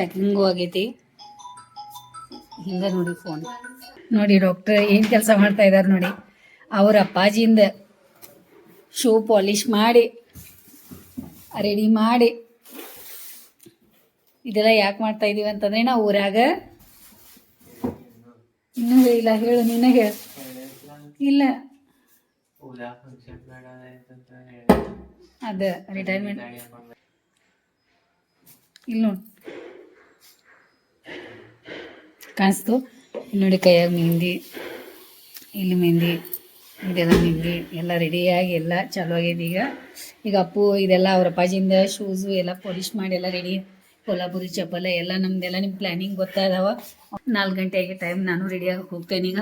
Packing ಆಗೈತಿ. ಹಿಂಗ ನೋಡಿ ಫೋನ್ ನೋಡಿ ಡಾಕ್ಟರ್ ಏನು ಕೆಲಸ ಮಾಡ್ತಾ ಇದ್ದಾರೆ ನೋಡಿ. ಅವ್ರ ಅಪ್ಪಾಜಿಯಿಂದ ಶೂ ಪಾಲಿಶ್ ಮಾಡಿ ರೆಡಿ ಮಾಡಿ. ಇದೆಲ್ಲ ಯಾಕೆ ಮಾಡ್ತಾ ಇದೀವಿ ಅಂತಂದ್ರೆ ನಾವು ಊರಾಗ ಇನ್ನೂ ಇಲ್ಲ, ಹೇಳು ನೀನೇ ಹೇಳು. ಇಲ್ಲ. ಅದ ರಿಟೈರ್ಮೆಂಟ್ ಇಲ್ಲ ನೋಡಿ. ಕಾಣಿಸ್ತು. ಇಲ್ಲಿ ನೋಡಿ ಕೈಯಾಗ ಮೆಹಂದಿ, ಇಲ್ಲಿ ಮೆಹಂದಿ, ಇದೆಲ್ಲ ಮೆಹಂದಿ, ಎಲ್ಲ ರೆಡಿಯಾಗಿ ಎಲ್ಲ ಚಾಲು ಆಗಿದೆ ಈಗ. ಈಗ ಅಪ್ಪು, ಇದೆಲ್ಲ ಅವ್ರ ಅಪ್ಪಾಜಿಂದ ಶೂಸು ಎಲ್ಲ ಪಾಲಿಶ್ ಮಾಡಿ ಎಲ್ಲ ರೆಡಿ ಕೊಲ್ಲಾಪುರಿ ಚಪ್ಪಲ ಎಲ್ಲ ನಮ್ದೆಲ್ಲ ನಿಮ್ಮ ಪ್ಲ್ಯಾನಿಂಗ್ ಗೊತ್ತಾದವ. ನಾಲ್ಕು ಗಂಟೆಗೆ ಟೈಮ್ ನಾನು ರೆಡಿಯಾಗಿ ಹೋಗ್ತೇನೆ ಈಗ.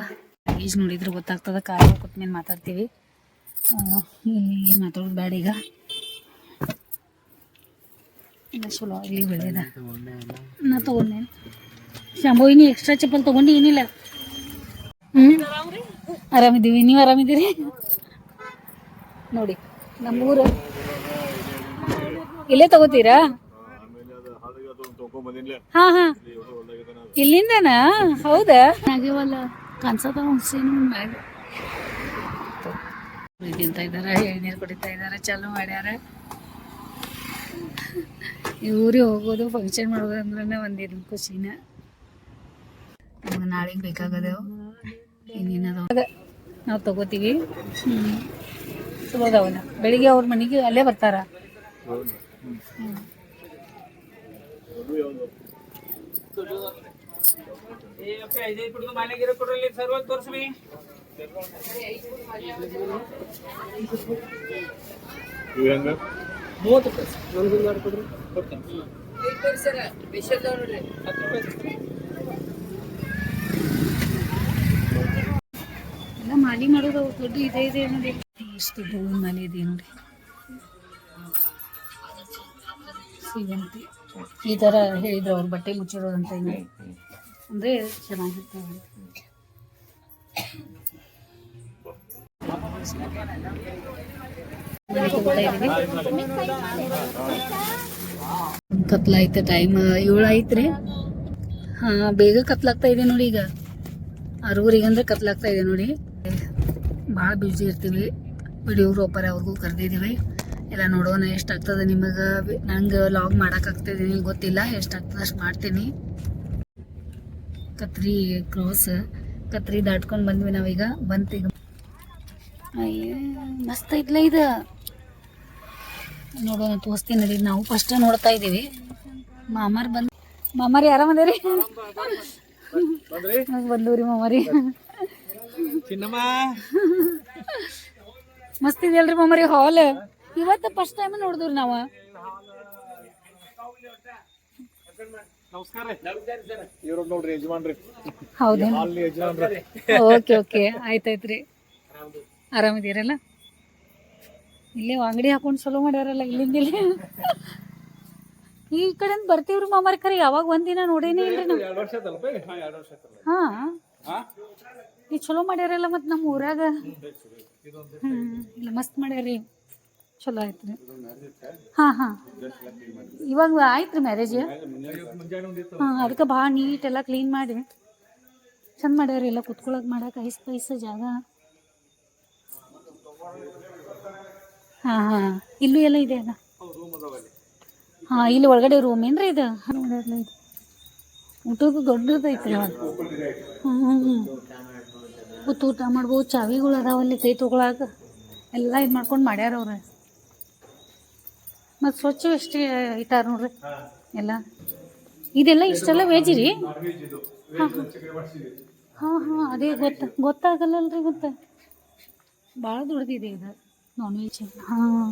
ಈಜ್ ನೋಡಿದ್ರೆ ಗೊತ್ತಾಗ್ತದೆ ಕಾರ್ ಕೂತ್ಮೇಲೆ ಮಾತಾಡ್ತೀವಿ. ಇಲ್ಲಿ ಮಾತಾಡೋದು ಬೇಡ ಈಗ. ಇಲ್ಲ ಚಲೋ ಆಗಲಿ ಬೆಳೆದ ನಾ ತೊಗೊಂಡೆ. ಶಾಂಭು ಎಕ್ಸ್ಟ್ರಾ ಚಪ್ಪಲ್ ತಗೊಂಡು ಏನಿಲ್ಲ. ಹ್ಞೂ ಆರಾಮಿದ್ದೀವಿ. ನೀವು ಆರಾಮಿದ್ದೀರಿ? ನೋಡಿ, ನಮ್ಮೂರು. ಇಲ್ಲೇ ತಗೋತೀರಾ? ಹಾ ಹಾ. ಇಲ್ಲಿಂದನಾ? ಹೌದಾ? ಹಾಗೆವಲ್ಲ ಕಾಣಿಸದ ಹುಣಸಿನ ಎಳ್ನೀರು ಕುಡಿತಾ ಇದಾರ, ಚಾಲು ಮಾಡ್ಯಾರ. ಈ ಊರಿಗೆ ಹೋಗೋದು ಫಂಕ್ಷನ್ ಮಾಡೋದು ಅಂದ್ರೆ ಒಂದಿನ ಖುಷಿನ. ನಮ್ಗೆ ನಾಳೆಗೆ ಬೇಕಾಗದವು ಇನ್ನೇನದ ನಾವು ತಗೋತೀವಿ. ಹ್ಞೂ ಬೆಳಿಗ್ಗೆ ಅವ್ರ ಮನೆಗೆ ಅಲ್ಲೇ ಬರ್ತಾರ. ಹ್ಞೂ ಎಲ್ಲ ಮಾಲಿ ಮಾಡೋದು ದೊಡ್ಡ ಇದೆ ಇದೆ ನೋಡಿ. ಇಷ್ಟು ದೊಡ್ಡ ಮನೆ ಇದೆ ನೋಡಿ. ಸಿಗಂತಿ ಈ ಥರ ಹೇಳಿದ್ರು ಅವ್ರು, ಬಟ್ಟೆ ಮುಚ್ಚಿಡೋದು ಅಂತ ಹಿಂಗೆ ಅಂದರೆ ಚೆನ್ನಾಗಿರ್ತವೆ ಮನೆ ಕತ್ಲಾಯ್ತು ಟೈಮ್ ಏಳು ಐತ್ರಿ ಹಾ, ಬೇಗ ಕತ್ಲಾಗ್ತಾ ಇದೆ ನೋಡಿ ಈಗ. ಆರೂವರೆಗೆ ಅಂದ್ರೆ ಕತ್ಲಾಗ್ತಾ ಇದೆ ನೋಡಿ. ಭಾಳ ಬ್ಯುಸಿ ಇರ್ತೀವಿ. ವಿಡಿಯೋಗ್ರಾಪರ್ ಅವ್ರಿಗೂ ಕರೆದಿದ್ದೀವಿ ಎಲ್ಲ ನೋಡೋಣ ಎಷ್ಟಾಗ್ತದೆ ನಿಮಗೆ. ನಂಗೆ ಲಾಗ್ ಮಾಡೋಕ್ಕಾಗ್ತದೆ ನಿಮ್ಗೆ ಗೊತ್ತಿಲ್ಲ ಎಷ್ಟಾಗ್ತದೆ ಅಷ್ಟು ಮಾಡ್ತೀನಿ. ಕತ್ರಿ ಕ್ರಾಸ್ ಕತ್ರಿ ದಾಟ್ಕೊಂಡು ಬಂದ್ವಿ ನಾವೀಗ. ಬಂತೀಗ ಅಯ್ಯ ಮಸ್ತ್ ಐತ್ಲ ಇದು. ನೋಡೋಣ ತೋರಿಸ್ತೀನಿ ನಡೀರಿ ನಾವು ಫಸ್ಟ್ ನೋಡ್ತಾ ಇದ್ದೀವಿ. ಮಾಮಾರ್ ಬಂದ್ ಮಾಮಾರಿ ಆರಾಮದೇರಿ ಬಂದೂರಿ? ಮಾಮಾರಿ. ಮಸ್ತ್ ಇದೆಯಲ್ರಿ ಮಮ್ಮರಿ ಹಾಲ್. ಇವತ್ತು ಫಸ್ಟ್ ಟೈಮ್ ನೋಡಿದ್ರಿ ನಾವು. Okay okay. ಆಯ್ತಾಯ್ತ್ರಿ. ಆರಾಮಿದ್ದೀರಲ್ಲ? ಇಲ್ಲೇ ಅಂಗಡಿ ಹಾಕೊಂಡು ಚಲೋ ಮಾಡ್ಯಾರಲ್ಲ ಇಲ್ಲಿಂದ ಇಲ್ಲಿ. ಈ ಕಡೆಯಿಂದ ಬರ್ತೀವ್ರಿ ಮಾಮಾರಿ ಖರೆ ಯಾವಾಗ ಒಂದಿನ ನೋಡೇನೇ ಇಲ್ರಿ ನಾವು. ಎರಡು ವರ್ಷ ಆಯ್ತಲ್ಲ. ಹಾ. ಈ ಚಲೋ ಮಾಡ್ಯಾರಲ್ಲ ಮತ್ತು ನಮ್ಮ ಊರಾಗ? ಹ್ಮ್, ಇಲ್ಲ, ಮಸ್ತ್ ಮಾಡ್ಯಾರಿ. ಚಲೋ ಆಯ್ತ್ರಿ ಹಾ ಹಾ. ಇವಾಗ ಆಯ್ತ್ರಿ ಮ್ಯಾರೇಜ್ ಹಾ, ಅದಕ್ಕೆ ಭಾಳ ನೀಟ್ ಎಲ್ಲ ಕ್ಲೀನ್ ಮಾಡಿ. ಚಂದ ಮಾಡ್ಯಾರ, ಎಲ್ಲ ಕುತ್ಕೊಳಕ್ ಮಾಡಕ್ಕೆ ಐಸ್ ಪೈಸ ಜಾಗ. ಹಾಂ ಹಾಂ. ಇಲ್ಲೂ ಎಲ್ಲ ಇದೆ ಅಲ್ಲ? ಹಾ, ಇಲ್ಲಿ ಒಳಗಡೆ ರೂಮ್ ಏನ್ರಿ ಇದು ಇದು? ಊಟದ್ದು ದೊಡ್ಡದೈತ್ರಿ ಹ್ಞೂ ಹ್ಞೂ ಕೂತು ಊಟ ಮಾಡ್ಬೋದು ಚಾವಿಗಳು ಅದಾವಲ್ಲಿ ಕೈ ತೊಗೊಳಕ ಎಲ್ಲ ಇದು ಮಾಡ್ಕೊಂಡು ಮಾಡ್ಯಾರ ಅವ್ರು. ಮತ್ತು ಸ್ವಚ್ಛ ಎಷ್ಟು ಇಟ್ಟಾರ ನೋಡ್ರಿ. ಎಲ್ಲ. ಇದೆಲ್ಲ ಇಷ್ಟೆಲ್ಲ ವೆಜ್ ರೀ ಹಾಂ. ಹಾಂ ಹಾಂ ಅದೇ ಗೊತ್ತ. ಗೊತ್ತಾಗಲ್ಲಲ್ರಿ ಮತ್ತೆ. ಭಾಳ ದೊಡ್ಡದಿದೆ ಇದು. ನಾನ್ ವೆಜ್ ಹಾಂ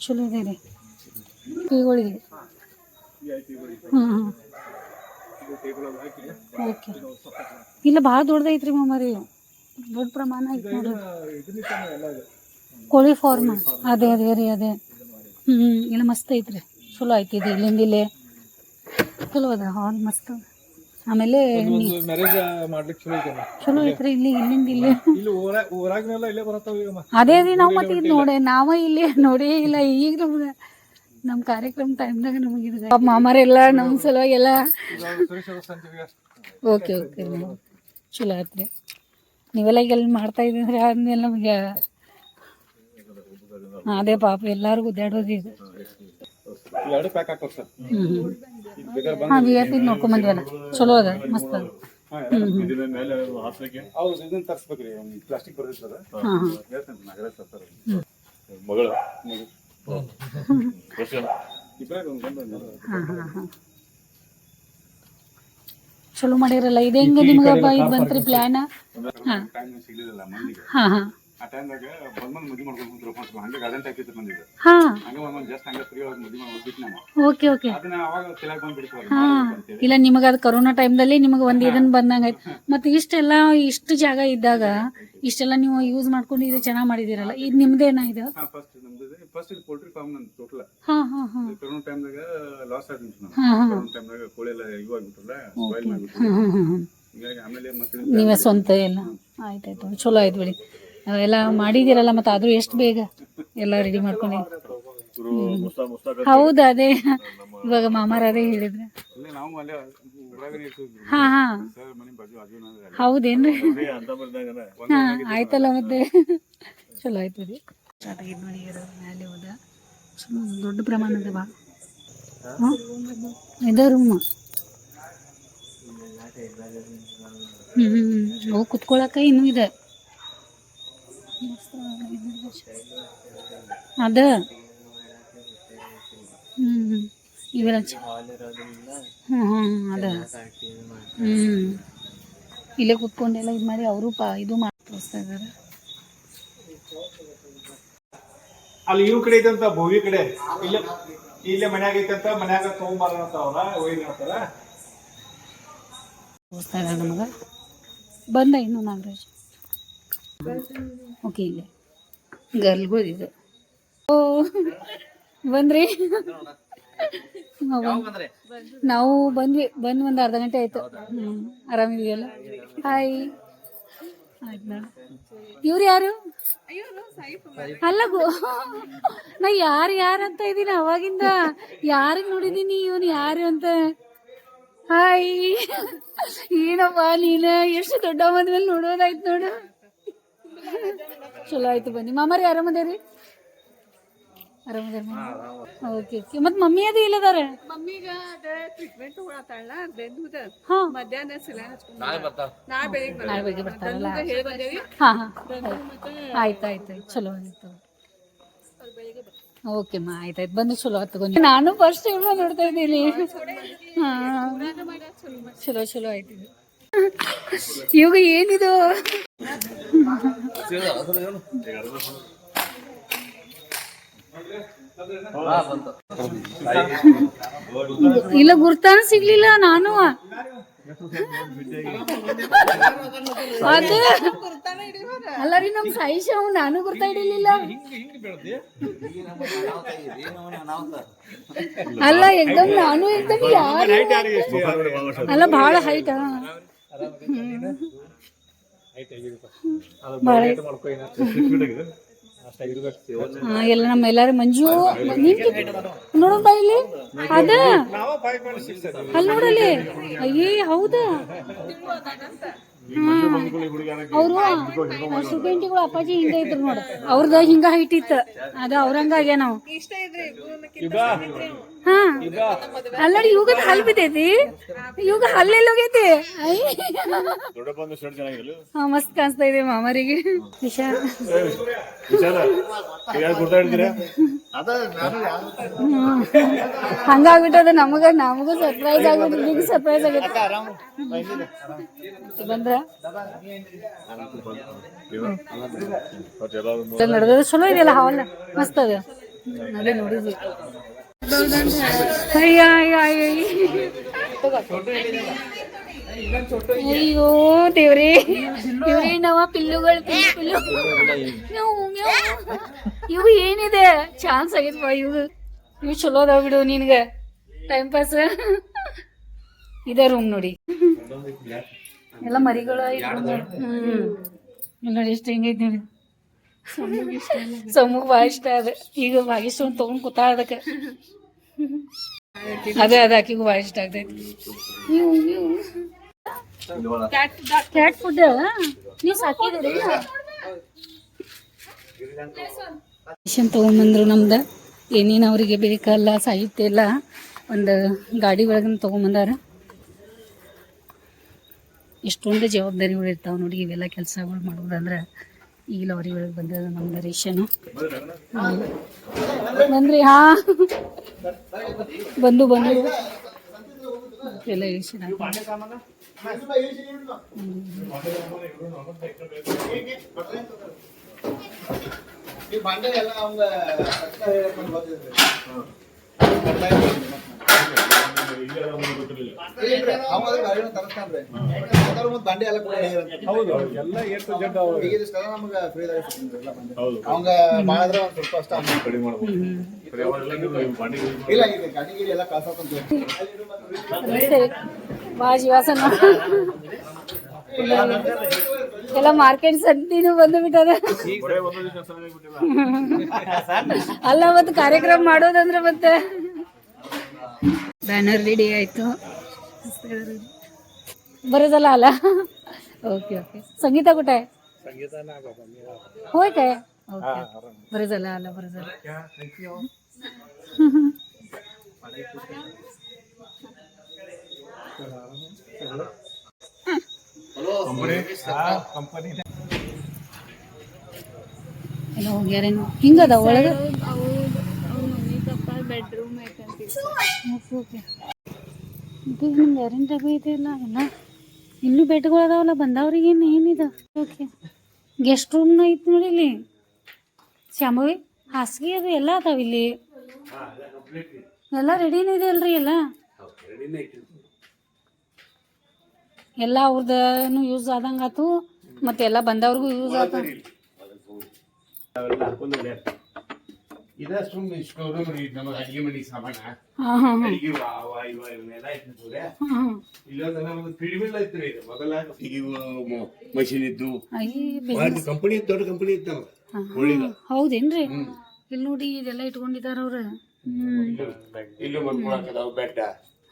ಚಲೋ ಇದೆ ರೀ. ಕೈಗಳಿಗೆ. ಓಕೆ. ಇಲ್ಲ ಭಾಳ ದೊಡ್ಡದೈತ್ರಿ ಮಾಮಾರಿ. ದೊಡ್ಡ ಪ್ರಮಾಣ ಐತಿ ನೋಡ್ರಿ ಕೋಳಿ ಫಾರ್ಮ್ ಅದೇ ಅದೇ ರೀ ಅದೇ. ಹ್ಮ್ ಇಲ್ಲ ಮಸ್ತ್ ಐತ್ರಿ. ಚಲೋ ಇದು ಇಲ್ಲಿಂದ ಇಲ್ಲೇ. ಚಲೋ ಅದ ಹಾಲ್ ಮಸ್ತ್. ಆಮೇಲೆ ಚಲೋ ಐತೆ ಚಲೋ ಐತ್ರಿ ಇಲ್ಲಿ ಇಲ್ಲಿಂದ ಇಲ್ಲೇ. ಅದೇ ರೀ ನಾವು ಮತ್ತೆ ಇದು ನೋಡಿ ನಾವ ಇಲ್ಲಿ ನೋಡೇ ಇಲ್ಲ ಈಗ ನಮ್ಗೆ ನಮ್ಮ ಕಾರ್ಯಕ್ರಮ ಟೈಮ್ದಾಗ ಇದು ಮಾಮಾರೆಲ್ಲ ನಮ್ಮ ಸಲುವಾಗಿ ಎಲ್ಲ ಓಕೆ ಓಕೆ ಚಲೋ ಆತ್ರಿ. ನೀವೆಲ್ಲ ಈಗ ಎಲ್ಲಿ ಮಾಡ್ತಾ ಇದ್ದೀರಿ ಆದ್ಮೇಲೆ ನಮಗೆ ಅದೇ ಪಾಪ ಎಲ್ಲರಿಗೂ ಗುದ್ದಾಡೋದು ಇದು. ಹಾಂ ವಿ ಐ ಪಿ ನೋಡ್ಕೊಂಬಂದ್ವಲ್ಲ ಚಲೋ ಅದ ಮಸ್ತ್ ಅದ. ಹಾಂ ಹಾಂ ಮಗಳು. ಚಲೋ ಮಾಡಿರಲ್ಲ ಇದು ಹೆಂಗ ನಿಮ್ಗೆ ಇದು ಬಂತ್ರಿ ಪ್ಲಾನ್ ಓಕೆ ಓಕೆ. ಇಲ್ಲ ನಿಮಗೆ ಅದು ಕರೋನಾ ಟೈಮ್ದಲ್ಲಿ ನಿಮಗೆ ಒಂದು ಇದನ್ ಬಂದಂಗ ಆಯ್ತು. ಮತ್ತೆ ಇಷ್ಟೆಲ್ಲ ಇಷ್ಟು ಜಾಗ ಇದ್ದಾಗ ಇಷ್ಟೆಲ್ಲ ನೀವು ಯೂಸ್ ಮಾಡ್ಕೊಂಡು ಇದು ಚೆನ್ನಾಗಿ ಮಾಡಿದಿರಲ್ಲ. ಇದು ನಿಮ್ದೇನಾ ಇದು? ಫಸ್ಟ್ ಇದು ಪೋಲ್ಟ್ರಿ ಫಾರ್ಮ್ ನಂದು ಟೋಟಲ್ ಹಾ ಹಾ ಹಾ. ಕೊರೋನಾ ಟೈಮ್ದಾಗ ಲಾಸ್ ಆಗಿತ್ತು ನಾವು ಕೊರೋನಾ ಟೈಮ್ದಾಗ ಕೋಳಿ ಎಲ್ಲ ಇವ್ ಆಗ್ಬಿಟ್ರಲ್ಲ ಸ್ಪಾಯ್ಲ್ ಮಾಡ್ಬಿಟ್ರು ಹ್ಮ್ ಹ್ಮ್ ಹ್ಮ್ ಹೀಗಾಗಿ ಆಮೇಲೆ ಮತ್ತೆ ನೀವೇ ಸ್ವಂತ ಎಲ್ಲ? ಆಯ್ತಾಯ್ತು ಚಲೋ ಆಯ್ತು ಬಿಡಿ. ಎಲ್ಲ ಮಾಡಿದಿರಲ್ಲ ಮತ್ತೆ ಆದ್ರೂ ಎಷ್ಟು ಬೇಗ ಎಲ್ಲ ರೆಡಿ ಮಾಡ್ಕೊಂಡು ಹೌದು ಅದೇ. ಇವಾಗ ಮಾಮಾರ ಅದೇ ಹೇಳಿದ್ರೆ. ಹಾ ಹಾ. ಹೌದೇನ್ರಿ? ಹಾ ಆಯ್ತಲ್ಲ ಮತ್ತೆ. ಚಲೋ ಆಯ್ತು ರೀ ಸ್ಟಾರ್ಟ್ ಆಗಿದ್ದು ನೋಡಿ ಮ್ಯಾಲೆ ಹೋದ. ಸುಮ್ಮನೆ ದೊಡ್ಡ ಪ್ರಮಾಣದ ಬಾ. ಇದ ರೂಮ್ ಹ್ಮ್ ಅವು ಕುತ್ಕೊಳಕ ಇನ್ನೂ ಇದೆ. ಅದ? ಹ್ಮ್ ಇವೆಲ್ಲ ಹ್ಞೂ ಹ್ಞೂ ಅದ. ಹ್ಮ್. ಇಲ್ಲೇ ಕುತ್ಕೊಂಡೆಲ್ಲ ಇದು ಮಾಡಿ ಅವರು ಪಾ ಇದು ಮಾಡಿ ತೋರಿಸ್ತಾ ಇದಾರೆ. ಅಲ್ಲಿ ಇವ್ ಕಡೆ ಐತಂತ ಭೋವಿ ಕಡೆ. ಇಲ್ಲ, ಇಲ್ಲೇ ಮನ್ಯಾಗ ಐತಂತ ಮನ್ಯಾಗ ತಗೊಂಬಾರ ಅಂತ ಅವ್ರ ಒಯ್ದು ಹೇಳ್ತಾರ ತೋರಿಸ್ತಾ ಇದ್ದಾರೆ ನಮಗೆ. ಬಂದ ಇನ್ನು ನಾಗರಾಜ್. ಓಕೆ, ಇಲ್ಲೇ. ಗರ್ಲ್ ಇದು. ಓ, ಬಂದ್ರಿ? ನಾವು ಬಂದ್ವಿ. ಬಂದು ಒಂದು ಅರ್ಧ ಗಂಟೆ ಆಯ್ತು. ಹ್ಞೂ ಆರಾಮಿದೆಯಲ್ಲ ಹಾಯ್ ಇವ್ರು ಯಾರು? ಅಲ್ಲ ಗೋ ನಾ ಯಾರು ಯಾರು ಅಂತ ಇದ್ದೀನಿ ಅವಾಗಿಂದ ಯಾರಿಗೆ ನೋಡಿದೀನಿ ಇವನು ಯಾರು ಅಂತ? ಹಾಯ್. ಏನಪ್ಪ ನೀನು? ಎಷ್ಟು ದೊಡ್ಡ ಮೇಲೆ ನೋಡೋದಾಯ್ತು ನೋಡು. ಚಲೋ ಆಯ್ತು ಬನ್ನಿ. ಮಾಮಾರಿ ಆರಾಮದೇರಿ ಆರಾಮದಾರ ಓಕೆ ಓಕೆ ಮತ್ತೆ ಮಮ್ಮಿ ಅದು ಇಲ್ಲದಾರೆ ಮಮ್ಮಿಗ ಅದ ಟ್ರೀಟ್ಮೆಂಟ್ ತಗೊಳತಾಳ ಬೆಂದುದ ಹಾ. ಮಧ್ಯಾಹ್ನ ಹಚ್ಕೊಂಡ್ ನಾಳೆ ಬೆಳಿಗ್ಗೆ ನಾಳೆ ಬೆಳಿಗ್ಗೆ ಬರ್ತಾರಲ್ಲ ಹೇಳಿ ಬಂದೇವಿ. ಹಾ ಹಾ. ಆಯ್ತು ಆಯ್ತು ಆಯ್ತು. ಚಲೋ ಆಯ್ತು ಓಕೆ ಮಾ ಆಯ್ತಾಯ್ತು ಬಂದು ಚಲೋ ಆಯ್ತು ತಗೊಂಡು ನಾನು ಫಸ್ಟ್ ಟೈಮ್ ನೋಡ್ತಾ ಇದ್ದೀನಿ. ಹಾ. ಚಲೋ ಚಲೋ ಆಯ್ತು. ಇದು. ಇವಾಗ ಏನಿದು? ಇಲ್ಲ ಗುರ್ತಾನ ಸಿಗ್ಲಿಲ್ಲ ನಾನು. ಅಲ್ಲರಿ ಅಲ್ಲ ರೀ ನಮ್ ಸಾಯಿ ಅವ್ ನಾನು ಗುರ್ತಾ ಇಡಲಿಲ್ಲ ಅಲ್ಲ ಎಕ್ದಮ್ ನಾನು ಎಕ್ದಮ್ ಯಾರು ಅಲ್ಲ ಬಹಳ ಹೈಟ್ ಹಾ ಎಲ್ಲ ನಮ್ಮ ಎಲ್ಲಾರು ಮಂಜು ನೀನ್ ನೋಡೋಣ ಬಾ ಇಲ್ಲಿ? ಅದ? ಅಲ್ಲಿ ನೋಡಲ್ಲಿ? ಅಯ್ಯೇ, ಹೌದಾ? ಅವರು ಸುಗಂಟಿಗಳು ಅಪ್ಪಾಜಿ ಹಿಂಗ ಇದ್ರು ನೋಡ. ಅವ್ರದ ಹಿಂಗ ಹೈಟ್ ಇತ್ತು. ಅದ ಅವ್ರಂಗ ಆಗ್ಯಾನ ನಾವು ಹಾ ಅಲ್ಲಡಿ ಯುಗ ಹಲ್ ಬಿದ್ದೈತಿ ಇವಾಗ ಹಲ್ಲೆಲ್ಲ ಹೋಗೈತಿ ಹಾ ಮಸ್ತ್ ಕಾಣಿಸ್ತಾ ಇದೆ ಮಾಮರಿಗೆ. ಹಂಗಾಗ್ಬಿಟ್ಟದ ನಮಗ ನಮಗೂ ಸರ್ಪ್ರೈಸ್ ಆಗ್ಬಿಟ್ಟು ನಿಮಗೆ ಸರ್ಪ್ರೈಸ್ ಆಗುತ್ತೆ ಬಂದ್ರ ನಡೆದ ಚಲೋ ಇದೆಯಲ್ಲ ಹಾವಲ್ಲ ಮಸ್ತ್ ಅದ ಅದೇ ನೋಡಿದ್ವಿ ಅಯ್ಯ ಅಯ್ಯ ದೇವ್ರೇ. ದೇವ್ರೇ, ನಾವ ಪಿಲ್ಲುಗಳು, ಪಿಲ್ಲು. ಇವು ಏನಿದೆ? ಚಾನ್ಸ್ ಆಗೈತಪ್ಪ ಇವು? ಇವು ಚಲೋ ಅದಾವ ಬಿಡು ನಿನ್ಗ. ಟೈಮ್ ಪಾಸ್ ಇದೇ ರೂಮ್ ನೋಡಿ. ಎಲ್ಲ ಮರಿಗಳ ಹ್ಮ್. ನೋಡಿ ಎಷ್ಟು ಹೆಂಗೈತಿ ನೋಡಿ. ಸಮೂಹ ಭಾಳ ಇಷ್ಟ ಅದ ಈಗ ಭಾಗಿಷ್ಟ ತಗೊಂಡ್ ಕೂತಾ ಅದಕ್ಕೆ. ಅದೇ ಅದೇ ಆಕಿಗೂ ಭಾಳ ಇಷ್ಟ ಆಗ್ತೈತಿ. ಮಿಷನ್ ಕ್ಯಾಟ್ ಫುಡ್ ನೀವು ಸಾಕಿದ್ರಿ ರೇಷನ್ ತೊಗೊಂಬಂದ್ರು ನಮ್ದು. ಏನೇನು ಅವರಿಗೆ ಬೇಕಲ್ಲ ಸಾಹಿತ್ಯ ಎಲ್ಲ ಒಂದು ಗಾಡಿ ಒಳಗಿನ ತೊಗೊಂಬಂದಾರ. ಎಷ್ಟೊಂದು ಜವಾಬ್ದಾರಿಗಳು ಇರ್ತಾವೆ ನೋಡಿ ಇವೆಲ್ಲ ಕೆಲಸಗಳು ಮಾಡೋದಂದ್ರೆ. ಈಗ ಲಾರಿ ಒಳಗೆ ಬಂದದ ನಮ್ದು ರೇಷನ್ ಬಂದ್ರಿ ಹಾ. ಬಂದು ಬಂದು. ಎಲ್ಲ ರೇಷನ್ ಈ ಬಂಡೆ ಎಲ್ಲ ಕೂಡ ಹೌದು ಎಲ್ಲ ಎಷ್ಟು ಜಡ್ ಈಗಿದಷ್ಟೆಲ್ಲ ನಮ್ಗೆ ಫ್ರೀದಾಗ ಸಿಗ್ತದೆ ಎಲ್ಲ ಬಂಡೆ ಹೌದು ಅವಂಗ ಮಾಡಿದ್ರೆ ಒಂದು ಸ್ವಲ್ಪ ಅಷ್ಟ amount. ಕಡಿಮೆ ಮಾಡ್ಬೋದು ಇಲ್ಲ ಈಗ ಎಲ್ಲ ಜೀವಾಸನ ಮಾರ್ಕೆಟ್ ಸಂತಿನೂ ಬಂದು ಬಿಟ್ಟದ. ಅಲ್ಲ ಮತ್ತೆ ಕಾರ್ಯಕ್ರಮ ಮಾಡೋದಂದ್ರೆ ಮತ್ತೆ ಬ್ಯಾನರ್ ರೆಡಿ ಆಯ್ತು बरं आला ओके ओके संगीता कुठे आहे होय काय ओके बरं झालं आला बरं झालं ಕಂಪನಿ ಎಲ್ಲ ಹೋಗ್ಯಾರೇನು ಹಿಂಗದ ಒಳಗೆ ಅವು ಅವ್ರ mummy papa bedroom ಐತಂತ okay okay ಇದು ನಿಮ್ದು ಐತಿ ಇಲ್ಲ ಎಲ್ಲ ಇನ್ನೂ ಬೆಡ್ಗಳು ಅದಾವಲ್ಲ, ಬಂದವ್ರಿಗೆ ಏನು ಏನಿದೆ? ಓಕೆ. ಗೆಸ್ಟ್ ರೂಮ್ನ ಐತಿ ನೋಡಿ ಇಲ್ಲಿ. ಶ್ಯಾಮವಿ, ಹಾಸಿಗೆ ಅದು ಎಲ್ಲ ಅದಾವ ಇಲ್ಲಿ. ಎಲ್ಲ ರೆಡಿನೇ ಇದೆ ಅಲ್ರಿ ಎಲ್ಲ? ಎಲ್ಲ ಅವ್ರದ್ದು ಯೂಸ್ ಆದಂಗೆ ಆತು ಮತ್ತೆ ಎಲ್ಲ ಬಂದವ್ರಿಗೂ ಯೂಸ್ ಆತು. ಇದ ಸುಮ್ಮನೆ ಇಷ್ಟು ನಮಗೆ ಅಡಿಗೆ ಮನೆ ಸಾಮಾನ. ಅಡಿಗೆ ವಾವ ಇವ ಇವನ್ನೆಲ್ಲ ಐತಿ ಹಾಂ ಇಲ್ಲೊಂದು ನಮ್ದು ಪಿಡಿಮಿಲ್ ಐತ್ರಿ ಇದು. ಮೊದಲ ಮಷಿನ್ ಇದ್ದು. ಕಂಪನಿ ದೊಡ್ಡ ಕಂಪನಿ ಇತ್ತು ನಮ್ಗೆ ಹೌದೇನ್ರಿ? ಇಲ್ಲಿ ನೋಡಿ ಇದೆಲ್ಲ ಇಟ್ಕೊಂಡಿದಾರ ಅವ್ರ. ಇಲ್ಲೂ ಮಲ್ಕೊಳಕದಾವ ಬೆಡ್.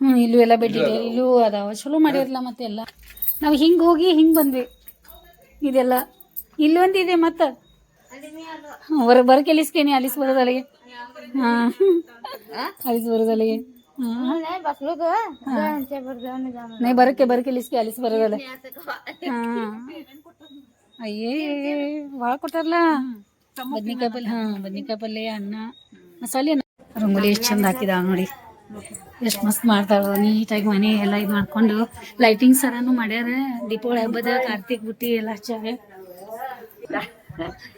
ಹ್ಮ್ ಇಲ್ಲೂ ಎಲ್ಲ ಬೆಡ್ಡಿದೆ ಇಲ್ಲೂ. ಅದಾವ. ಚಲೋ ಮಾಡಿರಲ್ಲ ಮತ್ತೆ ಎಲ್ಲ. ನಾವು ಹಿಂಗ್ ಹೋಗಿ ಹಿಂಗ್ ಬಂದ್ವಿ. ಇದೆಲ್ಲ. ಬರ ಕೆಲಿಸ್ಕೇನಿ ಅಲಿಸ್ ಬರೋದಲ್ಲಿಗೆ. ಹಾ. ಅಲಿಸ್ ಬರೋದಲ್ಲಿಗೆ. ನೈ ಬರಕ್ಕೆ ಬರಕ್ಕೆ ಇಲಿಸ್ಕೆ ಅಲಿಸ್ ಬರೋದಲ್ಲ. ಹಾ. ಅಯ್ಯೇ ಭಾಳ ಕೊಟ್ಟಾರಲ್ಲ ಬದ್ನಿಕಾಯಿ ಪಲ್ಯ, ಹಾ, ಬದ್ನಿಕಾಯಿ ಪಲ್ಯ, ಅನ್ನ, ಮಸಾಲೆ ರಂಗೋಲಿ ಎಷ್ಟು ಚಂದ ಹಾಕಿದ ನೋಡಿ. ಎಷ್ಟು ಮಸ್ತ್ ಮಾಡ್ತಾಳ. ನೀಟಾಗಿ ಮನೆ ಎಲ್ಲ ಇದು ಮಾಡ್ಕೊಂಡು ಲೈಟಿಂಗ್ ಸರನು ಮಾಡ್ಯಾರ. ದೀಪಾವಳಿ ಹಬ್ಬದ ಕಾರ್ತಿಕ್ ಬುಟ್ಟಿ ಎಲ್ಲ ಹಚ್ಚಾರ.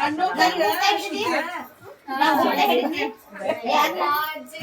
ಅಣ್ಣ ಕರೆ ಹೇಳ್ತಾ ಇದ್ದೀನಿ ನಾವು ಹೇಳ್ತೀನಿ ಅಜ್ಜಿ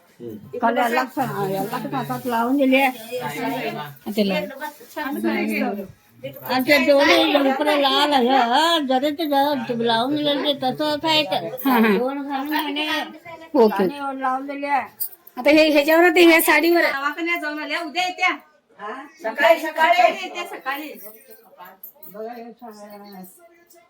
काल याला हातात लावून दिले. आणि ते जरी ते लावून दिलेलं तसंच आहे दोन लावून दिले. आता हे ह्याच्यावर ह्या साडीवर दवाखान्यात जाऊन आल्या. उद्या येत्या. सकाळी सकाळी. येत्या सकाळी.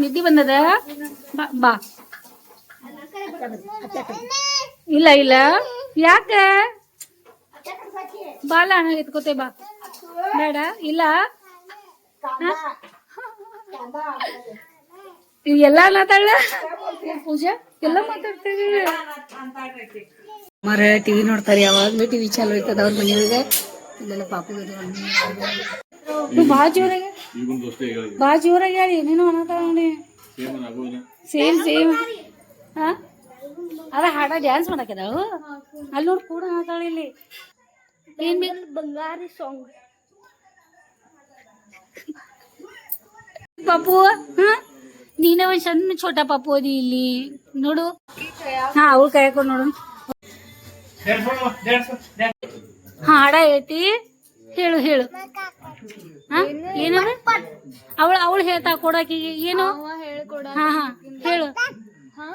ನಿದ್ದೆ ಬಂದದ? ಬಾ ಇಲ್ಲ ಇಲ್ಲ. ಯಾಕ? ಬಾಲ ಅಣ್ಣ ಎತ್ಕೋತೆ ಬಾ. ಬೇಡ ಇಲ್ಲ. ಎಲ್ಲ ಮಾತಾಡ ಪೂಜಾ ಎಲ್ಲ ಮಾತಾಡ್ತೀವಿ ಮರ ಟಿವಿ ನೋಡ್ತಾರೆ ಯಾವಾಗ್ಲೂ ಟಿವಿ ಚಾಲು ಇರ್ತದ ಅವ್ರ ಮನೆಯೊಳಗೆ. ಇಲ್ಲೆಲ್ಲ ಪಾಪು ಬಾ ಜೋರಾಗ ಈಗೊಂದು ದೋಸ್ತ ಹೇಳಿ ಬಾ ಜೋರಾಗಿ ಹೇಳಿ ಏನೇನೋ ಅನ್ನತಾಳ ನೋಡಿ ಸೇಮ್ ಸೇಮ್ ಸೇಮ್. ಹಾ? ಅದ ಹಾಡ ಡ್ಯಾನ್ಸ್ ಮಾಡಾಕಿದಾಳು ಅಲ್ಲಿ ನೋಡಿ ಕೂಡ ಅನ್ನತಾಳ ಇಲ್ಲಿ. ಏನ್ ಬೇಕು ಬಂಗಾರಿ ಸಾಂಗ್ ಪಾಪು ಹಾ? ನೀನೇ ಒಂದು ಸಣ್ಣ ಛೋಟ ಪಾಪು ಅದಿ ಇಲ್ಲಿ. ನೋಡು. ಹಾ ಅವಳು ಕೈ ಹಾಕೊಂಡು ನೋಡು. ಹಾ ಹಾಡ ಐತಿ ಹೇಳು ಹೇಳು ಹಾ ಏನದ ಅವಳು ಅವಳು ಹೇಳ್ತಾ ಕೊಡಾಕಿಗೆ ಏನು ಹೇಳ್ಕೊಡ ಹಾ ಹಾ ಹೇಳು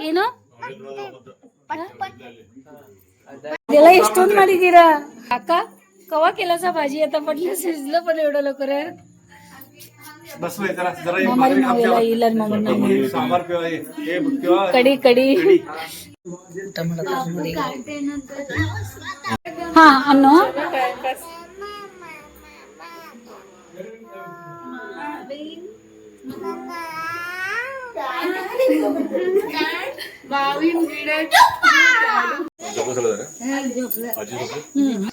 ಏನು ಇದೆಲ್ಲ ಎಷ್ಟೊಂದು ಮಾಡಿದೀರಾ ಅಕ್ಕ कवा केलासा भाजी आता म्हटलं शिजलं पण एवढं लवकर बस बाई, जरा जरा ಹ್ಮ್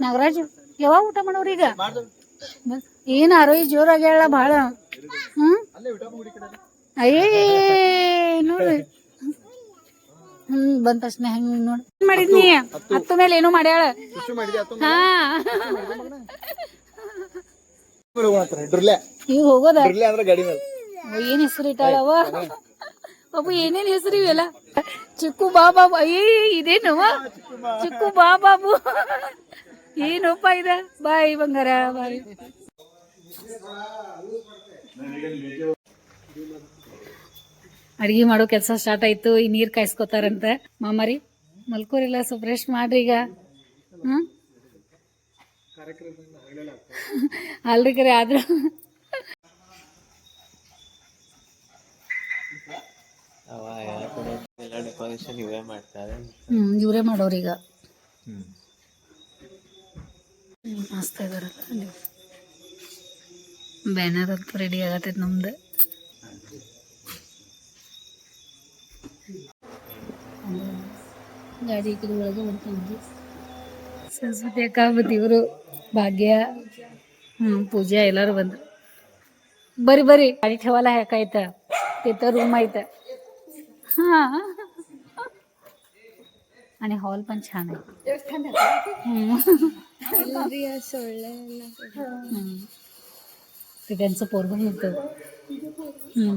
ನಾಗರಾಜ್, ಯಾವಾಗ ಊಟ ಮಾಡೋರು ಈಗ. ಏನ್ ಆರೋಗ್ಯ ಜೋರಾಗಿ ಹೇಳ ಭಾಳ ಹ್ಮ್? ಅಯ್ಯೇ ನೋಡ್ರಿ ಹ್ಮ್, ಬಂದ ತಕ್ಷಣ ಹೆಂಗ್ ನೋಡಿ. ಮಾಡಿದ್ನಿ? ಹತ್ತು ಮೇಲೆ ಏನೋ ಮಾಡ್ಯಾಳ. ಹಾ. ಈಗ ಹೋಗೋದ? ಮೇಲೆ. ಏನ್ ಹೆಸರು ಇಟ್ಟಾಳವ ಬಾಬು ಏನೇನ್ ಹೆಸರು ಇವೆಲ್ಲ? ಚಿಕ್ಕು ಬಾಬಾಬು ಏ ಇದೇನು ಇದೇನವ ಚಿಕ್ಕು ಬಾಬಾಬು. ಏನಪ್ಪ ಇದ? ಬಾಯ್ ಬಂಗಾರ ಬಾಯ್. ಅಡಿಗೆ ಮಾಡೋ ಕೆಲಸ ಸ್ಟಾರ್ಟ್ ಆಯ್ತು ಈ ನೀರ್ ಕಾಯಿಸ್ಕೊತಾರಂತ. ಮಾಮಾರಿ ಮಲ್ಕೋರಿಲ್ಲ ಸ್ವಲ್ಪ ರೆಸ್ಟ್ ಮಾಡ್ರಿ ಈಗ. ಹ್ಮ್? ಅಲ್ರಿ ಕರೆ ಆದ್ರೂ ಹ್ಮ್ ಇವರೇ ಮಾಡೋರೀಗ ಹ್ಮ್, ಮಸ್ತ್ ಇದಾರಲ್ಲ ಅಲ್ಲಿ ಬ್ಯಾನರ್ ಅಂತೂ ರೆಡಿ ಆಗತ್ತೈತಿ ನಮ್ದು ಗಾಡಿ ಕಡೆ ಒಳಗೆ ಹೊಂಟಿದ್ವಿ ಸರಸ್ವತಿ ಅಕ್ಕ ಮತ್ತು ಇವರು ಭಾಗ್ಯ ಹ್ಞೂ ಪೂಜಾ ಎಲ್ಲರೂ ಬಂದ್ರು बरी बरी गाडी ठेवायला आहे का इथं तिथं रूम आहे इथं हां आणि हॉल पण छान आहे हम्म. हम्म. ते त्यांचं पोरग होतं हम्म.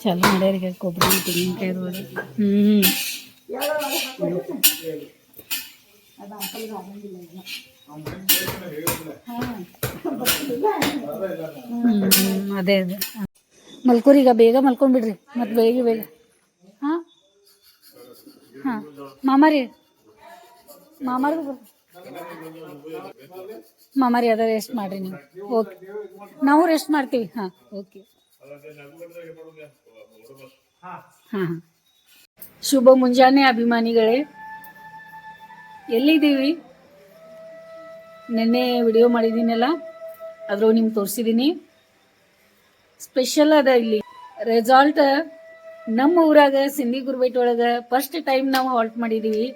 ಚಾಲು ಮಾಡ್ಯಾರ ಈಗ ಕೊಬ್ಬರಿ, ತೆಂಗಿನಕಾಯಿ ಒಳಗೆ ಹ್ಞೂ ಅದೇ ಅದೇ. ಮಲ್ಕೋರಿ ಈಗ ಬೇಗ ಮಲ್ಕೊಂಡ್ಬಿಡ್ರಿ ಮತ್ತು ಬೇಗ ಬೇಗ. ಹಾಂ? ಹಾಂ. ಮಾಮಾರಿ. ಮಾಮಾರಿ ಮಾಮಾರಿ ಅದ ರೆಸ್ಟ್ ಮಾಡಿರಿ ನೀವು. ಓಕೆ ನಾವು ರೆಸ್ಟ್ ಮಾಡ್ತೀವಿ. ಹಾಂ ಓಕೆ ಶುಭ ಮುಂಜಾನೆ ಅಭಿಮಾನಿಗಳೇ. ಎಲ್ಲಿದ್ದೀವಿ? ನಿನ್ನೆ ವಿಡಿಯೋ ಮಾಡಿದ್ದೀನಲ್ಲ ಅದ್ರೂ ನಿಮ್ಗೆ ತೋರಿಸಿದ್ದೀನಿ ಸ್ಪೆಷಲ್ ಅದ ಇಲ್ಲಿ. ರೆಸಾಲ್ಟ್ ನಮ್ಮ ಊರಾಗ ಸಿಂಧಿ ಗುರುಬೇಟ್ ಒಳಗೆ ಫಸ್ಟ್ ಟೈಮ್ ನಾವು ಹಾಲ್ಟ್ ಮಾಡಿದೀವಿ.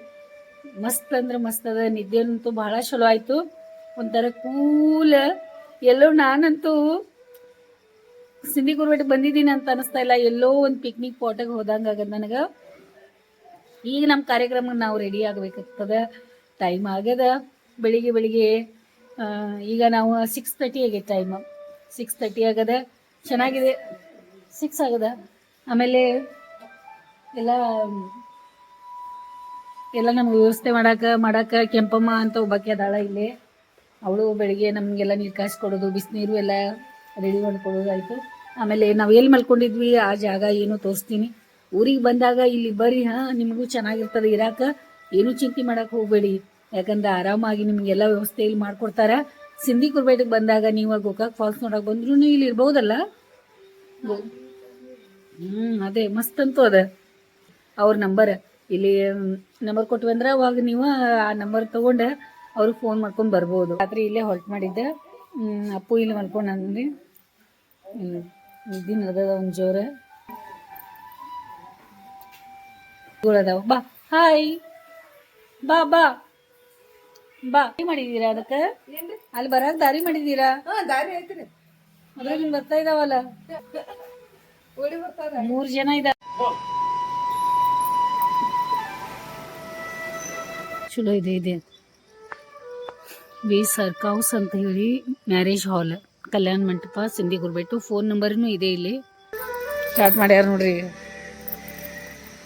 ಮಸ್ತ್ ಅಂದ್ರೆ ಮಸ್ತ್ ಅದ ನಿದ್ದೆ ಅಂತೂ ಬಹಳ ಚಲೋ ಆಯ್ತು. ಒಂಥರ ಕೂಲ್ ಎಲ್ಲೋ ನಾನಂತೂ ಸಿಂಧಿ ಗುರುಬೇಟ್ ಬಂದಿದ್ದೀನಿ ಅಂತ ಅನಿಸ್ತಾ ಇಲ್ಲ. ಎಲ್ಲೋ ಒಂದು ಪಿಕ್ನಿಕ್ ಪಾಟಾಗ ಹೋದಂಗ ಆಗದ ನನಗೆ. ಈಗ ನಮ್ಮ ಕಾರ್ಯಕ್ರಮಕ್ಕೆ ನಾವು ರೆಡಿ ಆಗಬೇಕಾಗ್ತದೆ. ಟೈಮ್ ಆಗ್ಯದ. ಬೆಳಿಗ್ಗೆ ಬೆಳಿಗ್ಗೆ ಈಗ ನಾವು ಸಿಕ್ಸ್ ತರ್ಟಿ ಆಗೈತೆ ಟೈಮ್ ಸಿಕ್ಸ್ ತರ್ಟಿ ಆಗದ. ಚೆನ್ನಾಗಿದೆ. ಸಿಕ್ಸ್ ಆಗದ. ಆಮೇಲೆ ಎಲ್ಲ ಎಲ್ಲ ನಮ್ಗೆ ವ್ಯವಸ್ಥೆ ಮಾಡಾಕ ಮಾಡಾಕ ಕೆಂಪಮ್ಮ ಅಂತ ಒಬ್ಬಾಕಿ ಅದಾಳ ಇಲ್ಲಿ. ಅವಳು ಬೆಳಿಗ್ಗೆ ನಮಗೆಲ್ಲ ನೀರು ಕಾಯಿಸ್ಕೊಡೋದು, ಬಿಸಿನೀರು ಎಲ್ಲ ರೆಡಿ ಮಾಡಿಕೊಡೋದಾಯ್ತು. ಆಮೇಲೆ ನಾವು ಎಲ್ಲಿ ಮಲ್ಕೊಂಡಿದ್ವಿ ಆ ಜಾಗ ಏನು ತೋರಿಸ್ತೀನಿ. ಊರಿಗೆ ಬಂದಾಗ ಇಲ್ಲಿ ಬರ್ರಿ ಹಾಂ ನಿಮಗೂ ಚೆನ್ನಾಗಿರ್ತದೆ ಇರಾಕ. ಏನೂ ಚಿಂತೆ ಮಾಡಕ್ಕೆ ಹೋಗಬೇಡಿ. ಯಾಕಂದ್ರೆ ಆರಾಮಾಗಿ ನಿಮಗೆಲ್ಲ ವ್ಯವಸ್ಥೆ ಇಲ್ಲಿ ಮಾಡ್ಕೊಡ್ತಾರೆ. ಸಿಂಧಿ ಕುರ್ಬೇಟಿಗೆ ಬಂದಾಗ ನೀವು ಗೋಕಾಕ್ ಫಾಲ್ಸ್ ನೋಡಕ್ಕೆ ಬಂದ್ರೂ ಇಲ್ಲಿ ಇರ್ಬೋದಲ್ಲ? ಹ್ಞೂ ಅದೇ ಮಸ್ತ್ ಅಂತೂ ಅದ. ಅವ್ರ ನಂಬರ್. ಇಲ್ಲಿ ನಂಬರ್ ಕೊಟ್ವಿ ಅಂದ್ರೆ ಅವಾಗ ನೀವು ಆ ನಂಬರ್ ತೊಗೊಂಡು ಅವ್ರಿಗೆ ಫೋನ್ ಮಾಡ್ಕೊಂಡು ಬರ್ಬೋದು. ರಾತ್ರಿ ಇಲ್ಲೇ ಹೊಲ್ಟ್ ಮಾಡಿದ್ದೆ. ಹ್ಮ್, ಅಪ್ಪು ಇಲ್ಲಿ ಮಲ್ಕೊಂಡು ಅಂದ್ರಿ ನಿದ್ದೆ ನಡೆದ ಒಂದು ಜೋರೆ. ಅದಾವ ಬಾ ಹಾಯ್. ಬಾ ಬಾ. ಬಾ. ಮಾಡಿದೀರಾ ಅದಕ್ಕೆ? ಅಲ್ಲಿ ಬರಾಕ್ ದಾರಿ ಮಾಡಿದೀರಾ? ಅದ್ರಾಗ ಬರ್ತಾ ಇದಾವಲ್ಲ? ಮೂರ್ ಜನ ಇದಾರ. ಚಲೋ ಇದೆ ಇದೆ. ವಿ ಸರ್ಕೌಸ್ ಅಂತ ಹೇಳಿ ಮ್ಯಾರೇಜ್ ಹಾಲ್. ಕಲ್ಯಾಣ ಮಂಟಪ ಸಿಂಧಿ ಗುರ್ಬೇಟು ಫೋನ್ ನಂಬರ್ನು ಇದೆ ಇಲ್ಲಿ. ಸ್ಟಾರ್ಟ್ ಮಾಡ್ಯಾರ ನೋಡ್ರಿ.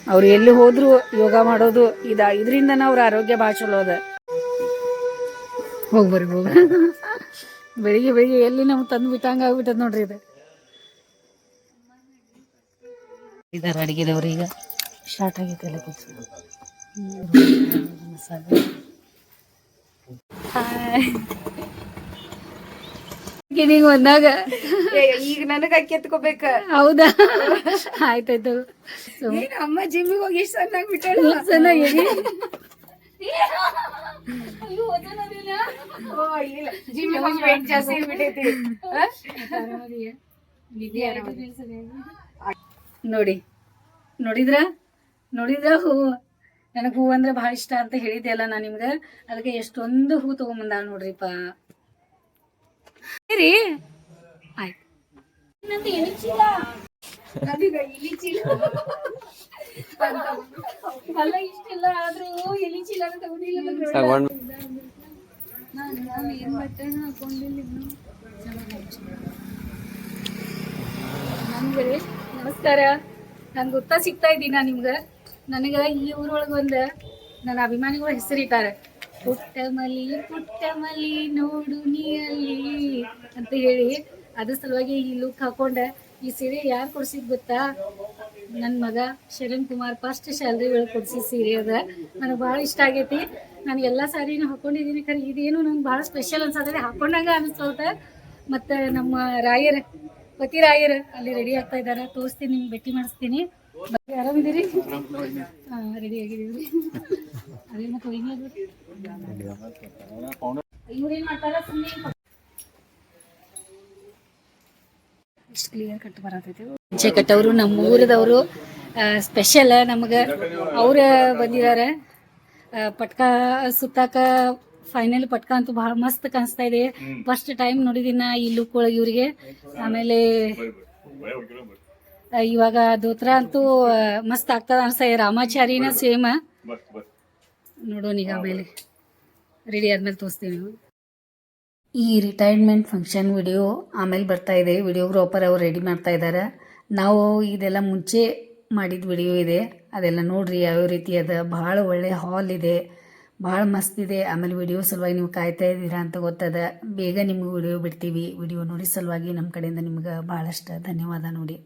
ಅವ್ರು ಎಲ್ಲಿ ಹೋದ್ರು ಯೋಗ ಮಾಡೋದು ಇದ ಇದರಿಂದ ಅವ್ರ ಆರೋಗ್ಯ ಭಾಳ ಚಲೋ ಅದ. ಹೋಗಿ ಬರ್ರಿ ಹೋಗ ಬೆಳಿಗ್ಗೆ ಬೆಳಿಗ್ಗೆ ಎಲ್ಲಿ ನಮ್ಗೆ ತಂದು ಬಿಟ್ಟಂಗ ಆಗ್ಬಿಟ್ಟದ ನೋಡ್ರಿ ಇದು. ಇದಾರ ಅಡಿಗೆದವ್ರು ಈಗ. ಸ್ಟಾರ್ಟ್ ಆಗೈತೆ ಎಲ್ಲ ಮಸಾಲೆ. ಗಿಣಿಗ್ ಬಂದಾಗ. ಈಗ ನನಗ ಅಕ್ಕಿ ಎತ್ಕೋಬೇಕ. ಹೌದಾ? ಆಯ್ತಾಯ್ತು. ಅಮ್ಮ ಜಿಮ್ಮಿಗೆ ಹೋಗಿ ಎಷ್ಟು ಚೆನ್ನಾಗಿ ಬಿಟ್ಟಾಳ? ಚೆನ್ನಾಗಿ ಜಿಮ್ಮಿಗೆ ಹೋಗಿ ಜಾಸ್ತಿ ನೋಡಿ ನೋಡಿದ್ರ? ನೋಡಿದ್ರ ಹೂವು ನನಗೆ ಹೂ ಅಂದ್ರೆ ಭಾಳ ಇಷ್ಟ ಅಂತ ಹೇಳಿದ್ದೆ ಅಲ್ಲ ನಾನು ನಿಮ್ಗೆ. ಅದಕ್ಕೆ ಎಷ್ಟೊಂದು ಹೂ ತೊಗೊಂಬಂದಾಳ ನೋಡ್ರಿಪ್ಪ. ರೀ ಆಯ್ತು. ನಮ್ಗೆ ನಮಸ್ಕಾರ. ನನ್ ಗೊತ್ತಾ ಸಿಗ್ತಾ ಇದ್ದೀನ ನಿಮ್ಗ? ನನಗೆ ಈ ಊರೊಳಗೆ ಒಂದ ನನ್ನ ಅಭಿಮಾನಿಗಳ ಹೆಸರಿಟ್ಟಾರೆ ಪುಟ್ಟ ಮಲಿ ಪುಟ್ಟ ಮಲಿ ನೋಡು ನೀ ಅಲ್ಲಿ ಅಂತ ಹೇಳಿ ಅದ್ರ ಸಲುವಾಗಿ ಈ ಲುಕ್ ಹಾಕೊಂಡೆ. ಈ ಸೀರೆ ಯಾರು ಕೊಡ್ಸಿದ್ ಗೊತ್ತಾ? ನನ್ನ ಮಗ ಶರಣ್ ಕುಮಾರ್ ಫಸ್ಟ್ ಸ್ಯಾಲ್ರಿ ಒಳಗೆ ಕೊಡ್ಸಿದ ಸೀರೆ ಅದ. ನನಗೆ ಭಾಳ ಇಷ್ಟ ಆಗೈತಿ. ನಾನು ಎಲ್ಲ ಸಾರಿನೂ ಹಾಕೊಂಡಿದ್ದೀನಿ ಖರೆ. ಇದೇನು ನಂಗೆ ಭಾಳ ಸ್ಪೆಷಲ್ ಅನ್ಸತ್ತೆ ಹಾಕೊಂಡಾಗ ಅನಿಸ್ತೋತ ಮತ್ತು ನಮ್ಮ ರಾಯರ್ ಪತಿ ರಾಯರ್ ಅಲ್ಲಿ ರೆಡಿ ಆಗ್ತಾ ಇದ್ದಾರೆ ತೋರಿಸ್ತೀನಿ ನಿಮ್ಗೆ ಭೇಟಿ ಮಾಡಿಸ್ತೀನಿ. ಆರಾಮಿದ್ದೀರಿ ಹಾಂ ರೆಡಿ ಆಗಿದ್ದೀವಿ. ಅದೇ ಮತ್ತೆ ಇವ್ರೇನು ಮಾಡ್ತಾರ? ಸುಮ್ಮನೆ ಇಷ್ಟು ಕ್ಲಿಯರ್ ಕಟ್ ಬರತೈತಿ. ಮುಂಚೆ ಕಟ್ಟವರು ನಮ್ಮ ಊರದವರು ಸ್ಪೆಷಲ್ ನಮಗೆ ಅವ್ರ ಬಂದಿದ್ದಾರೆ ಪಟ್ಕ ಸುತ್ತಾಕ ಫೈನಲ್ ಪಟ್ಕ ಅಂತೂ ಬಹಳ ಮಸ್ತ್ ಕಾಣಿಸ್ತಾ ಇದೆ. ಫಸ್ಟ್ ಟೈಮ್ ನೋಡಿದಿನ ಈ ಲುಕ್ ಒಳಗೆ ಇವರಿಗೆ. ಆಮೇಲೆ ಇವಾಗ ದೋತ್ರ ಅಂತೂ ಮಸ್ತ್ ಆಗ್ತದ ಅನ್ಸ್ತಾ ಇದೆ. ರಾಮಾಚಾರಿನ ಸೇಮ್ ನೋಡೋಣ ಈಗ ಆಮೇಲೆ ರೆಡಿ ಆದ್ಮೇಲೆ ತೋರಿಸ್ತೀವಿ ಈ ರಿಟೈರ್ಮೆಂಟ್ ಫಂಕ್ಷನ್ ವಿಡಿಯೋ ಆಮೇಲೆ ಬರ್ತಾ ಇದೆ. ವಿಡಿಯೋಗ್ರಾಫರ್ ಅವ್ರು ರೆಡಿ ಮಾಡ್ತಾ ಇದ್ದಾರೆ ನಾವು ಇದೆಲ್ಲ ಮುಂಚೆ ಮಾಡಿದ ವಿಡಿಯೋ ಇದೆ. ಅದೆಲ್ಲ ನೋಡ್ರಿ, ಯಾವ್ಯಾವ ರೀತಿ ಅದ. ಭಾಳ ಒಳ್ಳೆ ಹಾಲ್ ಇದೆ. ಭಾಳ ಮಸ್ತ್ ಇದೆ. ಆಮೇಲೆ ವಿಡಿಯೋ ಸಲುವಾಗಿ ನೀವು ಕಾಯ್ತಾ ಇದ್ದೀರಾ ಅಂತ ಗೊತ್ತದ. ಬೇಗ ನಿಮ್ಗೆ ವಿಡಿಯೋ ಬಿಡ್ತೀವಿ. ವಿಡಿಯೋ ನೋಡಿ ಸಲುವಾಗಿ ನಮ್ಮ ಕಡೆಯಿಂದ ನಿಮ್ಗೆ ಭಾಳಷ್ಟು ಧನ್ಯವಾದ ನೋಡಿ.